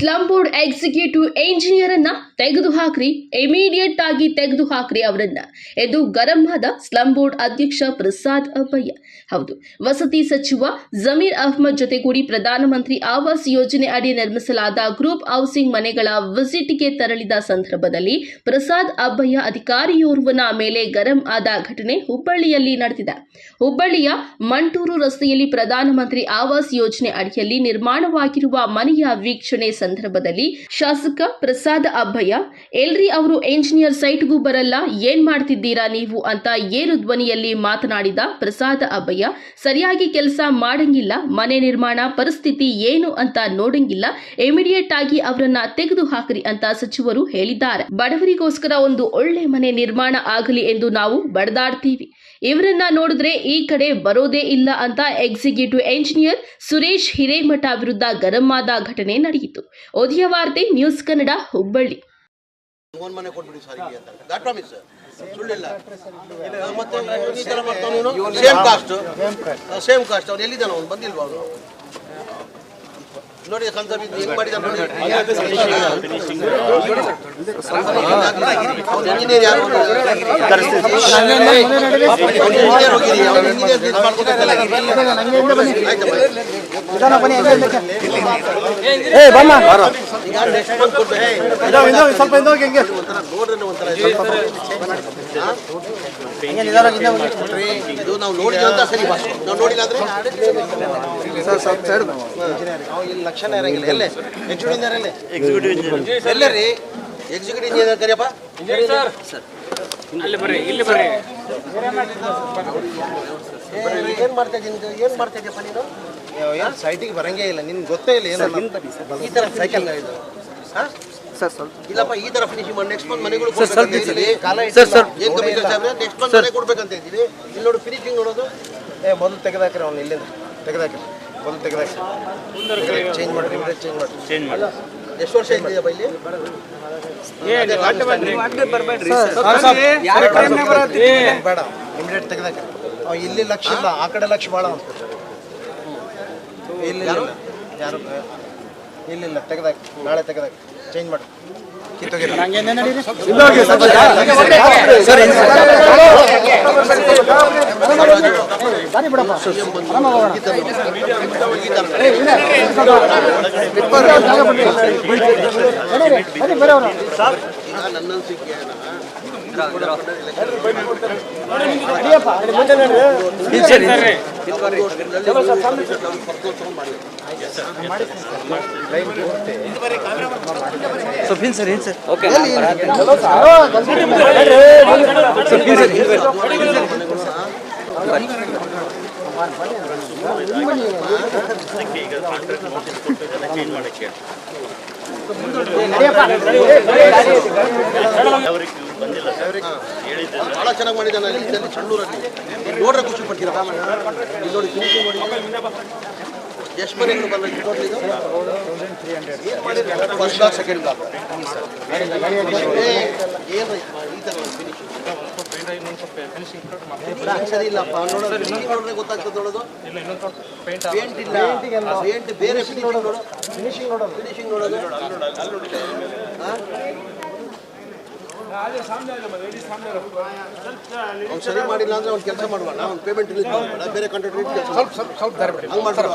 Slum board executive engineer ಅನ್ನ ತೆಗೆದು ಹಾಕ್ರಿ ಇಮಿಡಿಯೇಟ್ ಆಗಿ ತೆಗೆದು ಹಾಕ್ರಿ ಅವರನ್ನ. ಎಂದು ಗರಂ ಆದ ಸ್ಲಂ ಬೋರ್ಡ್ ಅಧ್ಯಕ್ಷ ಪ್ರಸಾದ್ ಅಬ್ಬಯ್ಯ ಹೌದು. ವಸತಿ ಸಚಿವ ಜಮೀರ್ ಅಹ್ಮದ್ ಜೊತೆಗೂಡಿ ಪ್ರಧಾನಮಂತ್ರಿ ಆವಾಸ್ ಯೋಜನೆ ಅಡಿ ನಿರ್ಮಿಸಲಾದ ಗ್ರೂಪ್ ಹೌಸಿಂಗ್ ಮನೆಗಳ ವಿಸಿಟ್ಗೆ ತೆರಳಿದ ಸಂದರ್ಭದಲ್ಲಿ ಪ್ರಸಾದ್ ಅಬ್ಬಯ್ಯ ಅಧಿಕಾರಿಯೋರ್ವನ ಮೇಲೆ ಗರಂ ಆದ ಘಟನೆ ಹುಬ್ಬಳ್ಳಿಯಲ್ಲಿ ನಡೆದಿದೆ. ಹುಬ್ಬಳ್ಳಿಯ ಮಂಟೂರು ರಸ್ತೆಯಲ್ಲಿ ಪ್ರಧಾನಮಂತ್ರಿ ಆವಾಸ್ ಯೋಜನೆ ಅಡಿಯಲ್ಲಿ ನಿರ್ಮಾಣವಾಗಿರುವ ಮನೆಯ ವೀಕ್ಷಣೆ ಸಂದರ್ಭದಲ್ಲಿ ಶಾಸಕ ಪ್ರಸಾದ್ ಅಭಯ, ಎಲ್ರಿ ಅವರು ಎಂಜಿನಿಯರ್ ಸೈಟ್ಗೂ ಬರಲ್ಲ, ಏನ್ ಮಾಡ್ತಿದ್ದೀರಾ ನೀವು? ಅಂತ ಏರು ಧ್ವನಿಯಲ್ಲಿ ಮಾತನಾಡಿದ ಪ್ರಸಾದ್ ಅಭಯ, ಸರಿಯಾಗಿ ಕೆಲಸ ಮಾಡಂಗಿಲ್ಲ, ಮನೆ ನಿರ್ಮಾಣ ಪರಿಸ್ಥಿತಿ ಏನು ಅಂತ ನೋಡಂಗಿಲ್ಲ ಇಮಿಡಿಯೇಟ್ ಆಗಿ ಅವರನ್ನ ತೆಗೆದು ಹಾಕ್ರಿ ಅಂತ ಸಚಿವರು ಹೇಳಿದ್ದಾರೆ. ಬಡವರಿಗೋಸ್ಕರ ಒಂದು ಒಳ್ಳೆ ಮನೆ ನಿರ್ಮಾಣ ಆಗಲಿ ಎಂದು ನಾವು ಬಡದಾಡ್ತೀವಿ. ಇವರನ್ನ ನೋಡಿದ್ರೆ ಈ ಕಡೆ ಬರೋದೇ ಇಲ್ಲ ಅಂತ ಎಕ್ಸಿಕ್ಯೂಟಿವ್ ಎಂಜಿನಿಯರ್ ಸುರೇಶ್ ಹಿರೇಮಠ ವಿರುದ್ಧ ಗರಂ ಆದ ಘಟನೆ ನಡೆಯಿತು. Udaya Varthe news Kannada Hubballi. Same caste same caste ಅವ್ನು ಎಲ್ಲಿದ್ದಾನ? ಅವ್ನು ಬಂದಿಲ್ವಾ ಅವನು? ನೋಡಿ ಕನ್ಸಬ್ ಹೆಂಗ್ ಮಾಡಿದ ನೋಡಿ. ಅವ್ನು ಇಂಜಿನಿಯರ್ ಯಾರು ಇಂಜಿನಿಯರ್ ಹೋಗಿರಿ ಅವ್ನು ಇಂಜಿನಿಯರ್ ಇದು ಮಾಡ್ಕೊಬೇಕಲ್ಲ ಬಮ್ಮ ಸ್ವಲ್ಪ ಹಿಂದೋಗಿ ಇದು ನಾವು ನೋಡಿದ್ವಿ ಅಂತ ಸರಿ ನೋಡಿಲ್ಲ ಅಂದ್ರೆ ಸರ್ ಸೈಡ್ ಇಲ್ಲಿ ಲಕ್ಷಣ ಇರಂಗಿಲ್ಲ ಎಲ್ಲೇ ಎಕ್ಸಿಕ್ಯೂಟಿವ್ ಇಂಜಿನಿಯರ್ ಎಲ್ಲೇ ರೀ ಎಕ್ಸಿಕ್ಯೂಟಿವ್ ಇಂಜಿನಿಯರ್ ಕರಿಯಪ್ಪ ಅಲ್ಲಿ ಬರ್ರಿ, ಇಲ್ಲಿ ಬರ್ರಿ. ಏನ್ ಮಾಡ್ತಾ ಇದ್ದೀನಿ ಏನು ಮಾಡ್ತಾ ಇದೆಯಪ್ಪ ನೀನು? ಯಾರು ಸೈಟಿಗೆ ಬರಂಗೇ ಇಲ್ಲ. ನಿನ್ಗೆ ಗೊತ್ತೇ ಇಲ್ಲ ಏನಲ್ಲ ಈ ತರ ಸೈಕಲ್ ಇದು. ಹಾ? ಸರ್ ಸ್ವಲ್ಪ. ಇಲ್ಲಪ್ಪ ಈ ತರ ಫಿನಿಶಿಂಗ್ ಮಾಡಿ. ನೆಕ್ಸ್ಟ್ ಮಂತ್ ಮನೆಗಳು ಸರ್ ಸರ್ ಏನ್ ಸರ್ ಸಾಹೇಬ್ರೆ ನೆಕ್ಸ್ಟ್ ಮಂತ್ ಮನೆ ಕೊಡ್ಬೇಕಂತ ಇದ್ದೀವಿ ಇಲ್ಲಿ ನೋಡು ಫಿನಿಶಿಂಗ್ ನೋಡೋದು. ಏ ಮೊದಲು ತೆಗೆದಾಕ್ರಿ ಅವ್ನು ಇಲ್ಲಿಂದ. ತೆಗೆದಾಕ್ರಿ. ಮೊದಲು ತೆಗೆದಾಕ್ರಿ. ಚೇಂಜ್ ಮಾಡ್ರಿ ಚೇಂಜ್ ಮಾಡ್ರಿ. ಚೇಂಜ್ ಮಾಡಿ ಎಷ್ಟು ವರ್ಷ ಇದೆಯಪ್ಪ ಇಲ್ಲಿ? ಬೇಡ ಇಮಿಡಿಯೇಟ್ ತೆಗೆದಾಕ. ಅವ್ ಇಲ್ಲಿ ಲಕ್ಷ ಇಲ್ಲ ಆ ಕಡೆ ಲಕ್ಷ ಭಾಳ ಅಂತ ಇಲ್ಲಿ ಯಾರು ಯಾರು ಇಲ್ಲಿಲ್ಲ ತೆಗೆದಾಕಿ ನಾಳೆ ತೆಗ್ದಾಕ ಚೇಂಜ್ ಮಾಡಿ. ಸರಿ ಬಿಡಪ್ಪ ಸಫೀನ್ ಸರ್ ಏನ್ ಸರ್ ಓಕೆ ಸಫೀನ್ ಸರ್ ಅನಿಸಿಕೆ ಬಹಳ ಚೆನ್ನಾಗಿ ಮಾಡಿದ್ದಾನೆ ಇಲ್ಲಿ ಚಳ್ಳೂರಲ್ಲಿ. ನೋಡ್ರೆ ಖುಷಿ ಪಡ್ತೀರಾ? ಇಲ್ಲಿ ನೋಡಿ ನೋಡಿ. ಎಷ್ಟು ಮನೆ ಫಸ್ಟ್ ಕ್ಲಾಸ್ ಸೆಕೆಂಡ್ ಕ್ಲಾಸ್ ಏನು ಈ ಥರ ಫಿನಿಶಿಂಗ್ ಸರಿ ಇಲ್ಲಪ್ಪ ನೋಡೋದು ಫಿನಿಶಿಂಗ್ ನೋಡಿದ್ರೆ ಗೊತ್ತಾಗ್ತದೆ ನೋಡೋದು ಪೇಂಟ್ ಇಲ್ಲ ಪೇಂಟ್ ಬೇರೆ ಫಿನಿಶಿಂಗ್ ನೋಡೋದು ಫಿನಿಶಿಂಗ್ ನೋಡೋದು ಫಿನಿಶಿಂಗ್ ನೋಡೋದು ಹಾ? ಅವ್ನು ಸರಿ ಮಾಡಿಲ್ಲ ಅಂದ್ರೆ ಅವ್ನು ಕೆಲಸ ಮಾಡುವ ಅವ್ನು ಪೇಮೆಂಟ್ ಬೇರೆ ಕಾಂಟ್ರಾಕ್ಟ್ ಸ್ವಲ್ಪ ಸ್ವಲ್ಪ ಸ್ವಲ್ಪ ಹಂಗೆ ಮಾಡ್ಬಿಡುವ